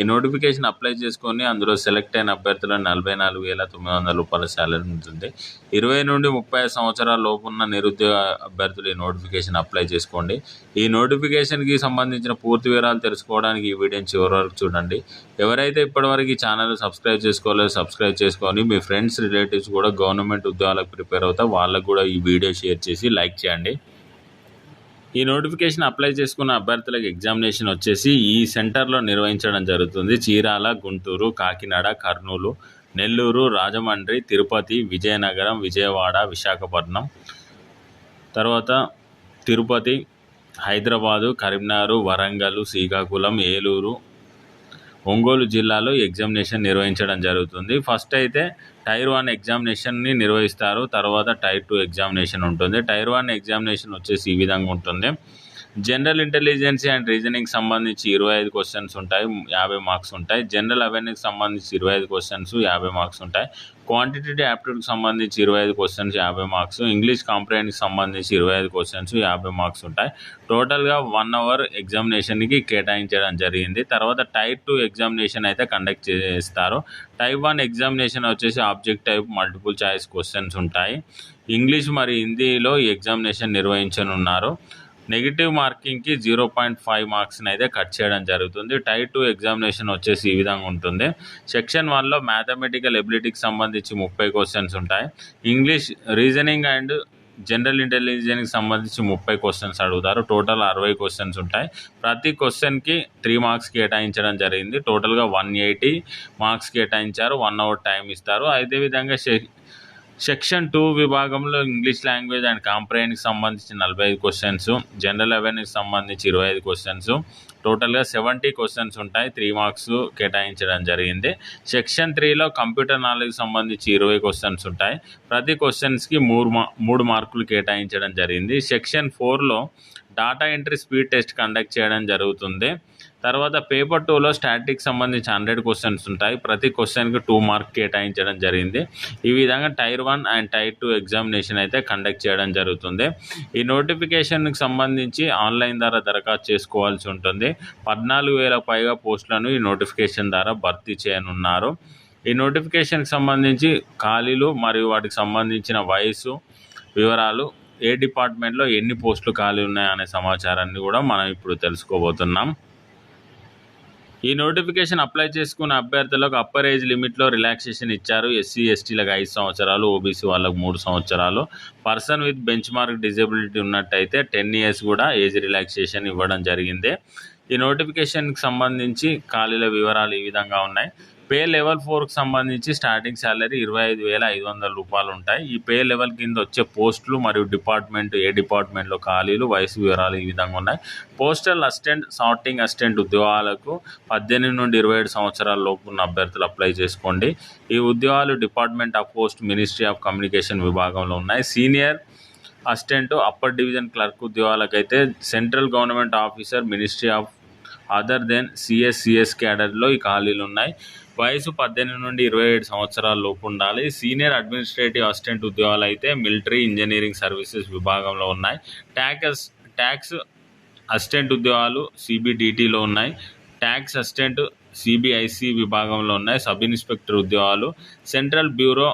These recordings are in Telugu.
ఈ నోటిఫికేషన్ అప్లై చేసుకొని అందులో సెలెక్ట్ అయిన అభ్యర్థుల నలభై నాలుగు వేల తొమ్మిది వందల రూపాయల శాలరీ ఉంటుంది. ఇరవై నుండి ముప్పై సంవత్సరాల లోపు ఉన్న నిరుద్యోగ అభ్యర్థులు ఈ నోటిఫికేషన్ అప్లై చేసుకోండి. ఈ నోటిఫికేషన్కి సంబంధించిన పూర్తి వివరాలు తెలుసుకోవడానికి ఈ వీడియోని చివరి వరకు చూడండి. ఎవరైతే ఇప్పటివరకు ఈ ఛానల్ సబ్స్క్రైబ్ చేసుకోలేదో సబ్స్క్రైబ్ చేసుకొని మీ ఫ్రెండ్స్ రిలేటివ్స్ కూడా గవర్నమెంట్ ఉద్యోగాలకు ప్రిపేర్ అవుతా వాళ్ళకు కూడా ఈ వీడియో షేర్ చేసి లైక్ చేయండి. ఈ నోటిఫికేషన్ అప్లై చేసుకున్న అభ్యర్థులకు ఎగ్జామినేషన్ వచ్చేసి ఈ సెంటర్లో నిర్వహించడం జరుగుతుంది. చీరాల గుంటూరు కాకినాడ కర్నూలు నెల్లూరు రాజమండ్రి తిరుపతి విజయనగరం విజయవాడ విశాఖపట్నం తర్వాత తిరుపతి హైదరాబాదు కరీంనగర్ వరంగల్ శ్రీకాకుళం ఏలూరు ఒంగోలు జిల్లాలో ఎగ్జామినేషన్ నిర్వహించడం జరుగుతుంది. ఫస్ట్ అయితే టైర్ వన్ ఎగ్జామినేషన్ని నిర్వహిస్తారు. తర్వాత టైర్ టూ ఎగ్జామినేషన్ ఉంటుంది. టైర్ వన్ ఎగ్జామినేషన్ వచ్చేసి ఈ విధంగా ఉంటుంది. జనరల్ ఇంటెలిజెన్స్ అండ్ రీజనింగ్ సంబంధించి ఇరవై ఐదు క్వశ్చన్స్ ఉంటాయి యాభై మార్క్స్ ఉంటాయి. జనరల్ అవేర్నెస్ సంబంధించి ఇరవై ఐదు క్వశ్చన్స్ యాభై మార్క్స్ ఉంటాయి. క్వాంటిటేటివ్ యాప్టిట్యూడ్కి సంబంధించి ఇరవై ఐదు క్వశ్చన్స్ యాభై మార్క్స్ ఇంగ్లీష్ కాంప్రహెన్కి సంబంధించి ఇరవై ఐదు క్వశ్చన్స్ యాభై మార్క్స్ ఉంటాయి. టోటల్గా వన్ అవర్ ఎగ్జామినేషన్కి కేటాయించడం జరిగింది. తర్వాత టైప్ టూ ఎగ్జామినేషన్ అయితే కండక్ట్ చేస్తారు. టైప్ వన్ ఎగ్జామినేషన్ వచ్చేసి object type multiple choice questions ఉంటాయి. ఇంగ్లీష్ మరియు హిందీలో ఎగ్జామినేషన్ నిర్వహించనున్నారు. నెగిటివ్ మార్కింగ్కి జీరో పాయింట్ ఫైవ్ మార్క్స్ని అయితే కట్ చేయడం జరుగుతుంది. టైప్ టూ ఎగ్జామినేషన్ వచ్చేసి ఈ విధంగా ఉంటుంది. సెక్షన్ వన్లో మ్యాథమెటికల్ ఎబిలిటీకి సంబంధించి ముప్పై క్వశ్చన్స్ ఉంటాయి. ఇంగ్లీష్ రీజనింగ్ అండ్ జనరల్ ఇంటెలిజెన్స్కి సంబంధించి ముప్పై క్వశ్చన్స్ అడుగుతారు. టోటల్ అరవై క్వశ్చన్స్ ఉంటాయి. ప్రతి క్వశ్చన్కి త్రీ మార్క్స్ కేటాయించడం జరిగింది. టోటల్గా వన్ ఎయిటీ మార్క్స్ కేటాయించారు. వన్ అవర్ టైం ఇస్తారు. అదేవిధంగా సెక్షన్ టూ విభాగంలో ఇంగ్లీష్ లాంగ్వేజ్ అండ్ కాంప్రహెన్కి సంబంధించి నలభై ఐదు క్వశ్చన్స్ జనరల్ అవేర్నెస్ సంబంధించి ఇరవై ఐదు క్వశ్చన్స్ టోటల్గా సెవెంటీ క్వశ్చన్స్ ఉంటాయి. త్రీ మార్క్స్ కేటాయించడం జరిగింది. సెక్షన్ త్రీలో కంప్యూటర్ నాలెడ్జ్ సంబంధించి ఇరవై క్వశ్చన్స్ ఉంటాయి. ప్రతి క్వశ్చన్స్కి మూడు మా మూడు మార్కులు కేటాయించడం జరిగింది. సెక్షన్ ఫోర్లో data entry speed test conduct చేయడం జరుగుతుంది. తర్వాత పేపర్ టూలో స్టాటిక్ సంబంధించి హండ్రెడ్ క్వశ్చన్స్ ఉంటాయి. ప్రతి క్వశ్చన్కి టూ మార్క్ కేటాయించడం జరిగింది. ఈ విధంగా tier one and tier two examination అయితే కండక్ట్ చేయడం జరుగుతుంది. ఈ నోటిఫికేషన్కి సంబంధించి ఆన్లైన్ ద్వారా దరఖాస్తు చేసుకోవాల్సి ఉంటుంది. పద్నాలుగు వేల పైగా పోస్టులను ఈ నోటిఫికేషన్ ద్వారా భర్తీ చేయనున్నారు. ఈ నోటిఫికేషన్కి సంబంధించి ఖాళీలు మరియు వాటికి సంబంధించిన వయసు వివరాలు ఏ డిపార్ట్మెంట్లో ఎన్ని పోస్టులు ఖాళీ ఉన్నాయనే సమాచారాన్ని కూడా మనం ఇప్పుడు తెలుసుకోబోతున్నాం. ఈ నోటిఫికేషన్ అప్లై చేసుకున్న అభ్యర్థులకు అప్పర్ ఏజ్ లిమిట్లో రిలాక్సేషన్ ఇచ్చారు ఎస్సీ ఎస్టీలకు ఐదు సంవత్సరాలు ఓబీసీ వాళ్ళకు మూడు సంవత్సరాలు. Person with bench mark disability ఉన్నట్టయితే టెన్ ఇయర్స్ కూడా ఏజ్ రిలాక్సేషన్ ఇవ్వడం జరిగింది. ఈ నోటిఫికేషన్కి సంబంధించి ఖాళీల వివరాలు ఈ విధంగా ఉన్నాయి. పే లెవెల్ ఫోర్కి సంబంధించి స్టార్టింగ్ శాలరీ ఇరవై ఐదు వేల ఐదు వందల రూపాయలు ఉంటాయి. ఈ పే లెవెల్ కింద వచ్చే పోస్టులు మరియు డిపార్ట్మెంట్ ఏ డిపార్ట్మెంట్లో ఖాళీలు వయసు వివరాలు ఈ విధంగా ఉన్నాయి. పోస్టల్ అసిస్టెంట్ సార్టింగ్ అసిస్టెంట్ ఉద్యోగాలకు పద్దెనిమిది నుండి ఇరవై ఏడు సంవత్సరాల లోపు ఉన్న అభ్యర్థులు అప్లై చేసుకోండి. ఈ ఉద్యోగాలు department of post ministry of communication విభాగంలో ఉన్నాయి. Senior assistant upper division clerk ఉద్యోగాలకైతే central government officer ministry of other than CSCS క్యాడర్లో ఈ ఖాళీలు ఉన్నాయి. వయసు పద్దెనిమిది నుండి ఇరవై ఏడు సంవత్సరాల లోపు ఉండాలి. సీనియర్ అడ్మినిస్ట్రేటివ్ అసిస్టెంట్ ఉద్యోగాలు అయితే మిలిటరీ ఇంజనీరింగ్ సర్వీసెస్ విభాగంలో ఉన్నాయి. ట్యాక్స్ ట్యాక్స్ అసిస్టెంట్ ఉద్యోగాలు సిబిడిటీలో ఉన్నాయి. ట్యాక్స్ అసిస్టెంట్ సిబిఐసి విభాగంలో ఉన్నాయి. సబ్ ఇన్స్పెక్టర్ ఉద్యోగాలు. Central bureau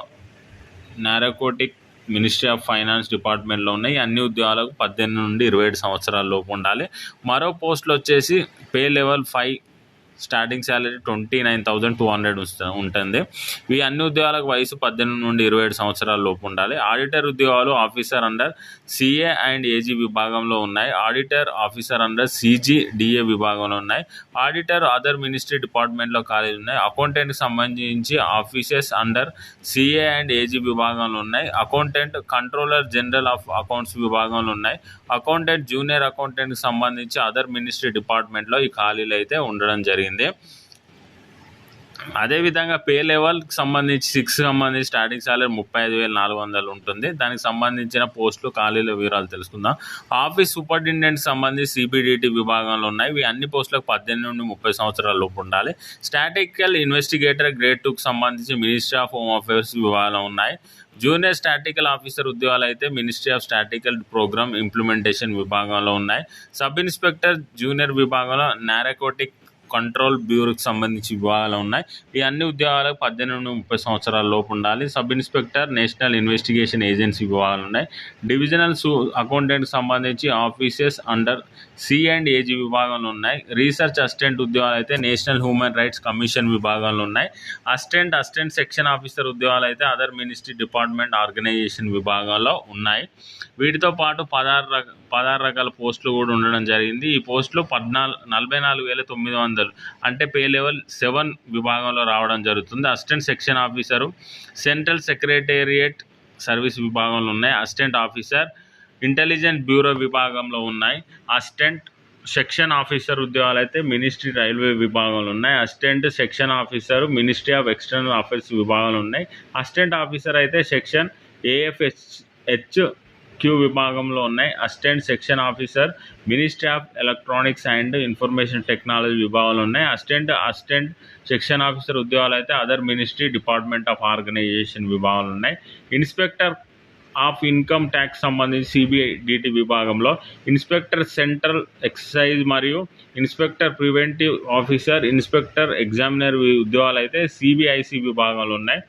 narcotic ministry of finance డిపార్ట్మెంట్లో ఉన్నాయి. అన్ని ఉద్యోగాలకు పద్దెనిమిది నుండి ఇరవై ఏడు సంవత్సరాల లోపు ఉండాలి. మరో పోస్టులు వచ్చేసి pay level five starting salary twenty nine thousand two hundred ఉంటుంది. ఈ అన్ని ఉద్యోగాలకు వయసు పద్దెనిమిది నుండి ఇరవై ఏడు సంవత్సరాల లోపు ఉండాలి. ఆడిటర్ ఉద్యోగాలు officer under CA and AG విభాగంలో ఉన్నాయి. Auditor officer under CG DA విభాగంలో ఉన్నాయి. ఆడిటర్ అదర్ మినిస్ట్రీ డిపార్ట్మెంట్లో ఖాళీలు ఉన్నాయి. అకౌంటెంట్కి సంబంధించి offices under CA and AG విభాగంలో ఉన్నాయి. Accountant controller general of accounts విభాగంలో ఉన్నాయి. అకౌంటెంట్ జూనియర్ అకౌంటెంట్కి సంబంధించి అదర్ మినిస్ట్రీ డిపార్ట్మెంట్లో ఈ ఖాళీలు అయితే ఉండడం జరిగింది. అదేవిధంగా పే లెవెల్కి సంబంధించి సిక్స్ సంబంధించి స్టార్టింగ్ సాలరీ ముప్పై ఐదు వేల నాలుగు వందలు ఉంటుంది. దానికి సంబంధించిన పోస్టులు ఖాళీల వివరాలు తెలుసుకుందాం. ఆఫీస్ సూపరింటెండెంట్ సంబంధించి సిబిడిటి విభాగంలో ఉన్నాయి. ఇవి అన్ని పోస్టులకు పద్దెనిమిది నుండి ముప్పై సంవత్సరాల లోపు ఉండాలి. స్టాటికల్ ఇన్వెస్టిగేటర్ గ్రేడ్ టూకి సంబంధించి మినిస్ట్రీ ఆఫ్ హోమ్ అఫేర్స్ విభాగంలో ఉన్నాయి. జూనియర్ స్టాటికల్ ఆఫీసర్ ఉద్యోగాలు అయితే ministry of statical programme implementation విభాగంలో ఉన్నాయి. సబ్ ఇన్స్పెక్టర్ జూనియర్ విభాగంలో నారకోటిక్ కంట్రోల్ బ్యూరోకి సంబంధించి విభాగాలు ఉన్నాయి. ఈ అన్ని ఉద్యోగాలకు పద్దెనిమిది ముప్పై సంవత్సరాల లోపు ఉండాలి. Sub inspector national investigation agency విభాగాలు ఉన్నాయి. డివిజనల్ సు అకౌంటెంట్కి సంబంధించి offices under C and AG విభాగాలు ఉన్నాయి. రీసెర్చ్ అసిస్టెంట్ ఉద్యోగాలు అయితే నేషనల్ హ్యూమన్ రైట్స్ కమిషన్ విభాగాలు ఉన్నాయి. అసిస్టెంట్ అసిస్టెంట్ సెక్షన్ ఆఫీసర్ ఉద్యోగాలు అయితే అదర్ మినిస్ట్రీ డిపార్ట్మెంట్ ఆర్గనైజేషన్ విభాగాల్లో ఉన్నాయి. వీటితో పాటు పదహారు రక పదహారు రకాల పోస్టులు కూడా ఉండడం జరిగింది. ఈ పోస్టులు పద్నాలుగు నలభై నాలుగు వేల తొమ్మిది వందల అంటే పే లెవెల్ సెవెన్ విభాగంలో రావడం జరుగుతుంది. Assistant section officer central secretariat service విభాగంలో ఉన్నాయి. అసిస్టెంట్ ఆఫీసర్ ఇంటెలిజెంట్ బ్యూరో విభాగంలో ఉన్నాయి. అసిస్టెంట్ సెక్షన్ ఆఫీసర్ ఉద్యోగాలు అయితే మినిస్ట్రీ రైల్వే విభాగంలో ఉన్నాయి. Assistant section officer ministry of external affairs విభాగంలో ఉన్నాయి. అసిస్టెంట్ ఆఫీసర్ అయితే section A F H H Q విభాగంలో ఉన్నాయి. Assistant section officer ministry of electronics and information technology విభాగాలు ఉన్నాయి. అసిస్టెంట్ అసిస్టెంట్ సెక్షన్ ఆఫీసర్ ఉద్యోగాలు అయితే other ministry department of organisation విభాగాలు ఉన్నాయి. ఇన్స్పెక్టర్ ఆఫ్ ఇన్కమ్ ట్యాక్స్ సంబంధించి సిబిఐడిటి విభాగంలో ఇన్స్పెక్టర్ సెంట్రల్ ఎక్సైజ్ మరియు inspector preventive officer inspector examiner ఉద్యోగాలు అయితే సిబిఐసి విభాగాలు ఉన్నాయి.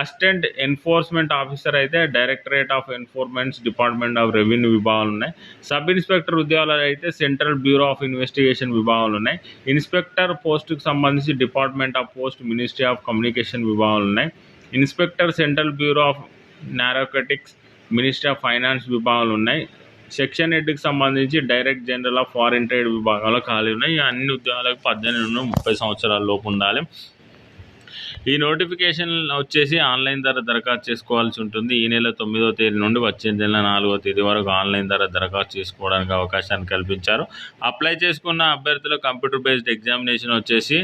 అసిస్టెంట్ ఎన్ఫోర్స్మెంట్ ఆఫీసర్ అయితే directorate of enforcements department of revenue విభాగాలు ఉన్నాయి. సబ్ ఇన్స్పెక్టర్ ఉద్యోగాలు అయితే సెంట్రల్ బ్యూరో ఆఫ్ ఇన్వెస్టిగేషన్ విభాగాలు ఉన్నాయి. ఇన్స్పెక్టర్ పోస్టుకు సంబంధించి department of post ministry of communication విభాగాలు ఉన్నాయి. Inspector central bureau of narcotics ministry of finance విభాగాలు ఉన్నాయి. సెక్షన్ హెడ్కి సంబంధించి direct general of foreign trade విభాగాలు ఖాళీ ఉన్నాయి. అన్ని ఉద్యోగాలకు పద్దెనిమిది నుండి ముప్పై సంవత్సరాల లోపు ఉండాలి. ఈ నోటిఫికేషన్ వచ్చేసి ఆన్లైన్ ద్వారా దరఖాస్తు చేసుకోవాల్సి ఉంటుంది. ఈ నెల తొమ్మిదో తేదీ నుండి వచ్చే నెల నాలుగో తేదీ వరకు ఆన్లైన్ ద్వారా దరఖాస్తు చేసుకోవడానికి అవకాశాన్ని కల్పించారు. అప్లై చేసుకున్న అభ్యర్థుల కంప్యూటర్ బేస్డ్ ఎగ్జామినేషన్ వచ్చేసి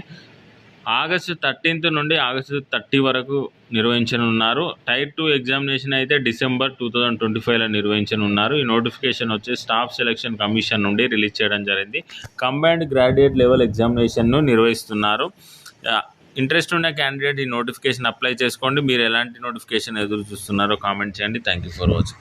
ఆగస్టు థర్టీన్త్ నుండి ఆగస్టు థర్టీ వరకు నిర్వహించనున్నారు. టైర్ టూ ఎగ్జామినేషన్ అయితే డిసెంబర్ టూ థౌజండ్ ట్వంటీ ఫైవ్లో నిర్వహించనున్నారు. ఈ నోటిఫికేషన్ వచ్చి స్టాఫ్ సెలక్షన్ కమిషన్ నుండి రిలీజ్ చేయడం జరిగింది. కంబైన్డ్ గ్రాడ్యుయేట్ లెవెల్ ఎగ్జామినేషన్ను నిర్వహిస్తున్నారు. ఇంట్రెస్ట్ ఉన్న క్యాండిడేట్ ఈ నోటిఫికేషన్ అప్లై చేసుకోండి. మీరు ఎలాంటి నోటిఫికేషన్ ఎదురు చూస్తున్నారో కామెంట్ చేయండి. Thank you for watching